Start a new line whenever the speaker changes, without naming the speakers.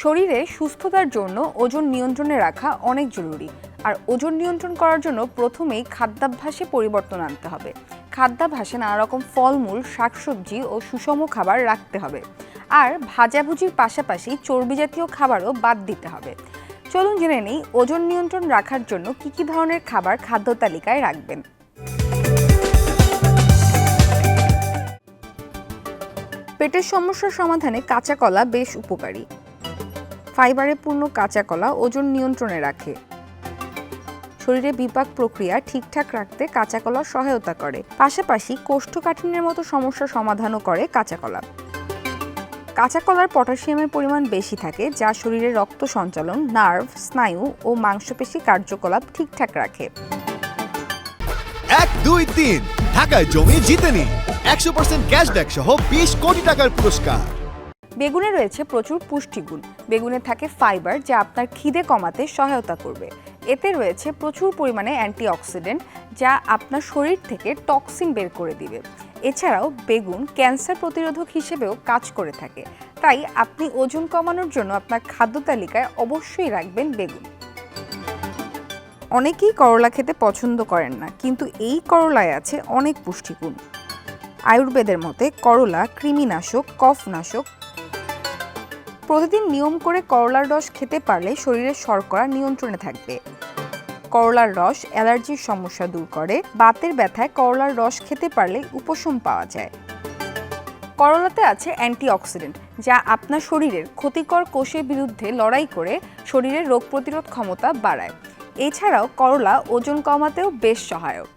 শরীরে সুস্থতার জন্য ওজন নিয়ন্ত্রণে রাখা অনেক জরুরি। আর ওজন নিয়ন্ত্রণ করার জন্য প্রথমেই খাদ্যাভ্যাসে পরিবর্তন আনতে হবে। খাদ্যাভ্যাসে নানা রকম ফলমূল, শাকসবজি ও সুষম খাবার রাখতে হবে। আর ভাজাভুজির পাশাপাশি চর্বি জাতীয় খাবারও বাদ দিতে হবে। চলুন জেনে নেই ওজন নিয়ন্ত্রণ রাখার জন্য কি কি ধরনের খাবার খাদ্য তালিকায় রাখবেন। পেটের সমস্যার সমাধানে কাঁচা কলা বেশ উপকারী। ফাইবারে পূর্ণ কাঁচা কলা ওজন নিয়ন্ত্রণে রাখে। শরীরে বিপাক প্রক্রিয়া ঠিকঠাক রাখতে কাঁচা কলা সহায়তা করে। পাশাপাশি কোষ্ঠকাঠিন্যের মতো সমস্যা সমাধানও করে কাঁচা কলা। কাঁচা কলার পটাশিয়ামের পরিমাণ বেশি থাকে, যা শরীরে রক্ত সঞ্চালন, নার্ভ, স্নায়ু ও মাংসপেশি কার্যকলাপ ঠিকঠাক রাখে।
এক, দুই, তিন। ঢাকায় জমি জিতে নিন একশো পার্সেন্ট ক্যাশব্যাক সহ বিশ কোটি টাকার পুরস্কার।
বেগুনে রয়েছে প্রচুর পুষ্টিগুণ। বেগুনে থাকে ফাইবার যা আপনার খিদে কমাতে সহায়তা করবে। এতে রয়েছে প্রচুর পরিমাণে অ্যান্টিঅক্সিডেন্ট যা আপনার শরীর থেকে টক্সিন বের করে দিবে। এছাড়াও বেগুন ক্যান্সার প্রতিরোধক হিসেবেও কাজ করে থাকে। তাই আপনি ওজন কমানোর জন্য আপনার খাদ্য তালিকায় অবশ্যই রাখবেন বেগুন। অনেকেই করলা খেতে পছন্দ করেন না, কিন্তু এই করলায় আছে অনেক পুষ্টিগুণ। আয়ুর্বেদের মতে করলা কৃমিনাশক, কফনাশক প্রতিদিন নিয়ম করে করলার রস খেতে পারলে শরীরের শর্করা নিয়ন্ত্রণে থাকবে। করলার রস অ্যালার্জির সমস্যা দূর করে। বাতের ব্যথায় করলার রস খেতে পারলে উপশম পাওয়া যায়। করলাতে আছে অ্যান্টিঅক্সিডেন্ট, যা আপনার শরীরের ক্ষতিকর কোষের বিরুদ্ধে লড়াই করে শরীরের রোগ প্রতিরোধ ক্ষমতা বাড়ায়। এছাড়াও করলা ওজন কমাতেও বেশ সহায়ক।